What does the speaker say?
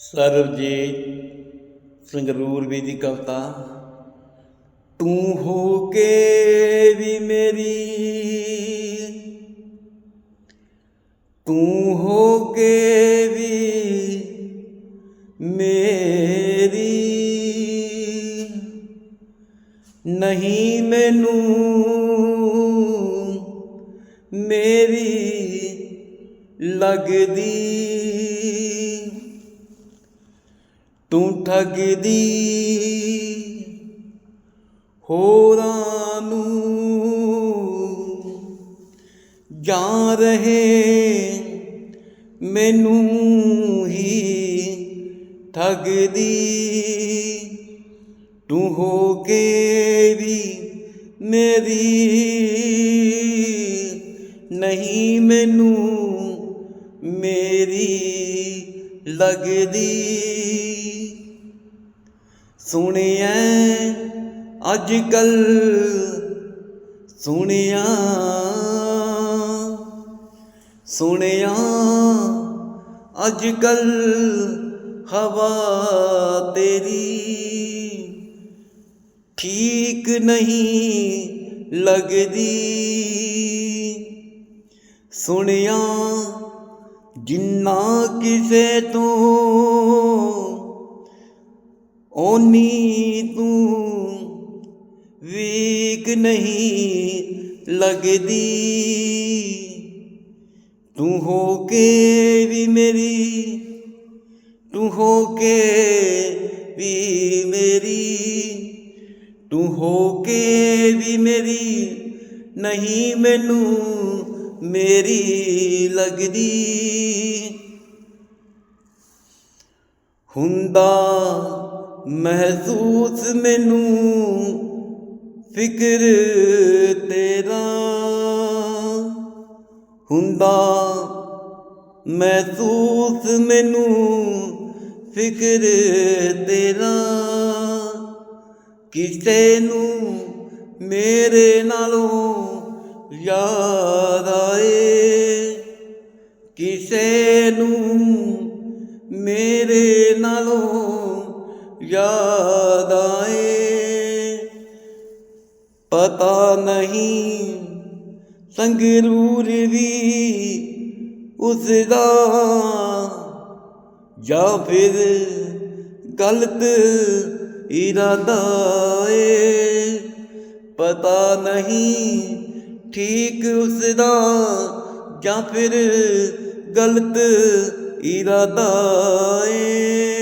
ਸਰਬਜੀਤ ਸੰਗਰੂਰ ਵੀ ਦੀ ਕਵਿਤਾ, ਤੂੰ ਹੋ ਕੇ ਵੀ ਮੇਰੀ, ਤੂੰ ਹੋ ਕੇ ਵੀ ਮੇਰੀ, ਨਹੀਂ ਮੈਨੂੰ ਮੇਰੀ ਲੱਗਦੀ ਤੂੰ ਠੱਗਦੀ। ਹੋਰਾਂ ਨੂੰ ਜਾ ਰਹੇ ਮੈਨੂੰ ਹੀ ਠੱਗਦੀ। ਤੂੰ ਹੋ ਕੇ ਵੀ ਮੇਰੀ ਨਹੀਂ ਮੈਨੂੰ ਮੇਰੀ ਲੱਗਦੀ। ਸੁਣਿਆ ਅੱਜ ਕੱਲ ਸੁਣਿਆ ਸੁਣਿਆ ਅੱਜ ਕੱਲ ਹਵਾ ਤੇਰੀ ਠੀਕ ਨਹੀਂ ਲੱਗਦੀ। ਸੁਣਿਆ ਜਿੰਨਾ ਕਿਸੇ ਤੋਂ ਓਨੀ ਤੂੰ ਵੀਕ ਨਹੀਂ ਲੱਗਦੀ। ਤੂੰ ਹੋ ਕੇ ਵੀ ਮੇਰੀ, ਤੂੰ ਹੋ ਕੇ ਵੀ ਮੇਰੀ, ਤੂੰ ਹੋ ਕੇ ਵੀ ਮੇਰੀ ਨਹੀਂ ਮੈਨੂੰ ਮੇਰੀ ਲੱਗਦੀ। ਹੁੰਦਾ ਮਹਿਸੂਸ ਮੈਨੂੰ ਫਿਕਰ ਤੇਰਾ ਹੁੰਦਾ, ਮਹਿਸੂਸ ਮੈਨੂੰ ਫਿਕਰ ਤੇਰਾ। ਕਿਸੇ ਨੂੰ ਮੇਰੇ ਨਾਲੋਂ ਯਾਦ ਆਏ, ਕਿਸੇ ਨੂੰ ਮੇਰੇ ਨਾਲੋਂ ਯਾਦ ਆਏ। ਪਤਾ ਨਹੀਂ ਸੰਗਰੂਰ ਵੀ ਉਸ ਦਾ ਜਾਂ ਫਿਰ ਗਲਤ ਇਰਾਦਾ ਏ। ਪਤਾ ਨਹੀਂ ਠੀਕ ਉਸ ਦਾ ਜਾਂ ਫਿਰ ਗਲਤ ਇਰਾਦਾ ਏ।